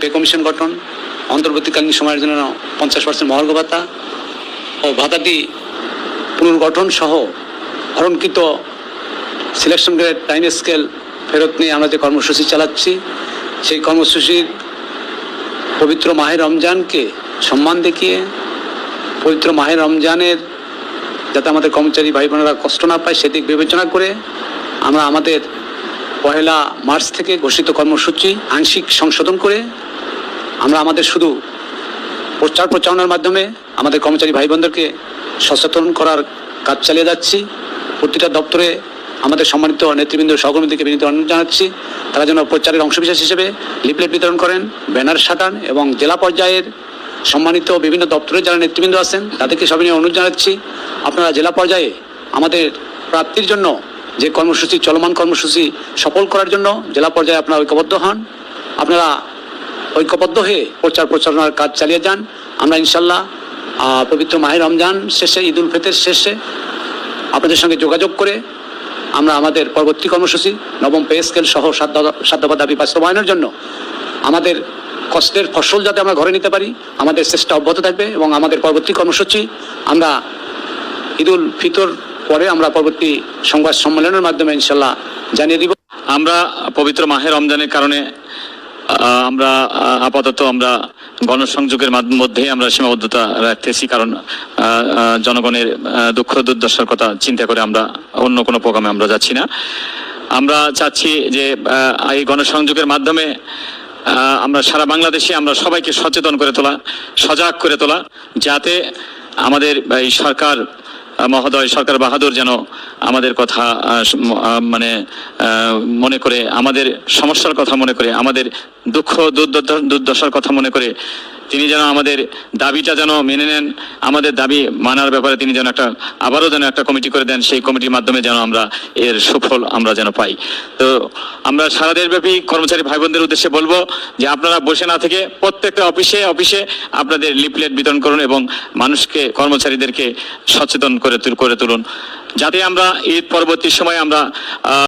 Pay commission গঠন, অন্তর্বর্তীকালীন সময়ের জন্য পঞ্চাশ পার্সেন্ট মহার্ঘ ভাতা ও ভাতাটি পুনর্গঠন সহ হরণকৃত সিলেকশন গ্রেড টাইম স্কেল ফেরত নিয়ে আমরা যে কর্মসূচি চালাচ্ছি, সেই কর্মসূচির পবিত্র মাহের রমজানকে সম্মান দেখিয়ে, পবিত্র মাহের রমজানের যাতে আমাদের কর্মচারী ভাই বোনেরা কষ্ট না পায় সেদিক বিবেচনা করে আমরা আমাদের পহেলা মার্চ থেকে ঘোষিত কর্মসূচি আংশিক সংশোধন করে আমরা আমাদের শুধু প্রচার প্রচারণার মাধ্যমে আমাদের কর্মচারী ভাই বোনদেরকে সচেতন করার কাজ চালিয়ে যাচ্ছি। প্রতিটা দপ্তরে আমাদের সম্মানিত নেতৃবৃন্দ, সহকর্মীদেরকে বিনীত অনুরোধ জানাচ্ছি। তারা যেন প্রচারের অংশবিশেষ হিসেবে লিফলেট বিতরণ করেন, ব্যানার সাটান এবং জেলা পর্যায়ের সম্মানিত বিভিন্ন দপ্তরের যারা নেতৃবৃন্দ আছেন, তাদেরকে সবাই নিয়ে অনুরোধ জানাচ্ছি। আপনারা জেলা পর্যায়ে আমাদের প্রাপ্তির জন্য যে কর্মসূচি, চলমান কর্মসূচি সফল করার জন্য জেলা পর্যায়ে আপনারা ঐক্যবদ্ধ হন। আপনারা ঐক্যবদ্ধ হয়ে প্রচার প্রচারণার কাজ চালিয়ে যান। আমরা ইনশাল্লাহ পবিত্র মাহের রমজান শেষে, ঈদ উল ফিতর শেষে আপনাদের সঙ্গে যোগাযোগ করে আমরা আমাদের পরবর্তী কর্মসূচি, নবম পে স্কেল সহ দফা- দাবি বাস্তবায়নের জন্য আমাদের কষ্টের ফসল যাতে আমরা ঘরে নিতে পারি, আমাদের চেষ্টা অব্যাহত থাকবে এবং আমাদের পরবর্তী কর্মসূচি আমরা ঈদ উল ফিতর পরে আমরা পরবর্তী সংবাদ সম্মেলনের মাধ্যমে ইনশাল্লাহ জানিয়ে দিব। আমরা পবিত্র মাহে রমজানের কারণে আমরা আপাতত আমরা গণসংযোগের মাধ্য- মধ্যে আমরা সীমাবদ্ধতা রাখতেছি। কারণ জনগণের দুঃখ দুর্দশার কথা চিন্তা করে আমরা অন্য কোনো প্রোগ্রামে আমরা যাচ্ছি না। আমরা চাচ্ছি যে এই গণসংযোগের মাধ্যমে আমরা সারা বাংলাদেশে আমরা সবাইকে সচেতন করে তোলা, সজাগ করে তোলা, যাতে আমাদের, এই সরকার মহোদয়, সরকার বাহাদুর যেন আমাদের কথা মানে মনে করে, আমাদের সমস্যার কথা মনে করে, আমাদের দুঃখ দুর্দশার কথা মনে করে তিনি যেন আমাদের দাবিটা যেন মেনে নেন, আমাদের দাবি মানার ব্যাপারে তিনি যেন একটা, আবারও যেন একটা কমিটি করে দেন, সেই কমিটির মাধ্যমে যেন আমরা এর সুফল আমরা যেন পাই। তো আমরা সারা দেশব্যাপী কর্মচারী ভাই বোনদের উদ্দেশ্যে বলব যে আপনারা বসে না থেকে প্রত্যেকটা অফিসে অফিসে আপনাদের লিফলেট বিতরণ করুন এবং মানুষকে, কর্মচারীদেরকে সচেতন করে করে তুলুন। যাতে আমরা ঈদ পরবর্তী সময় আমরা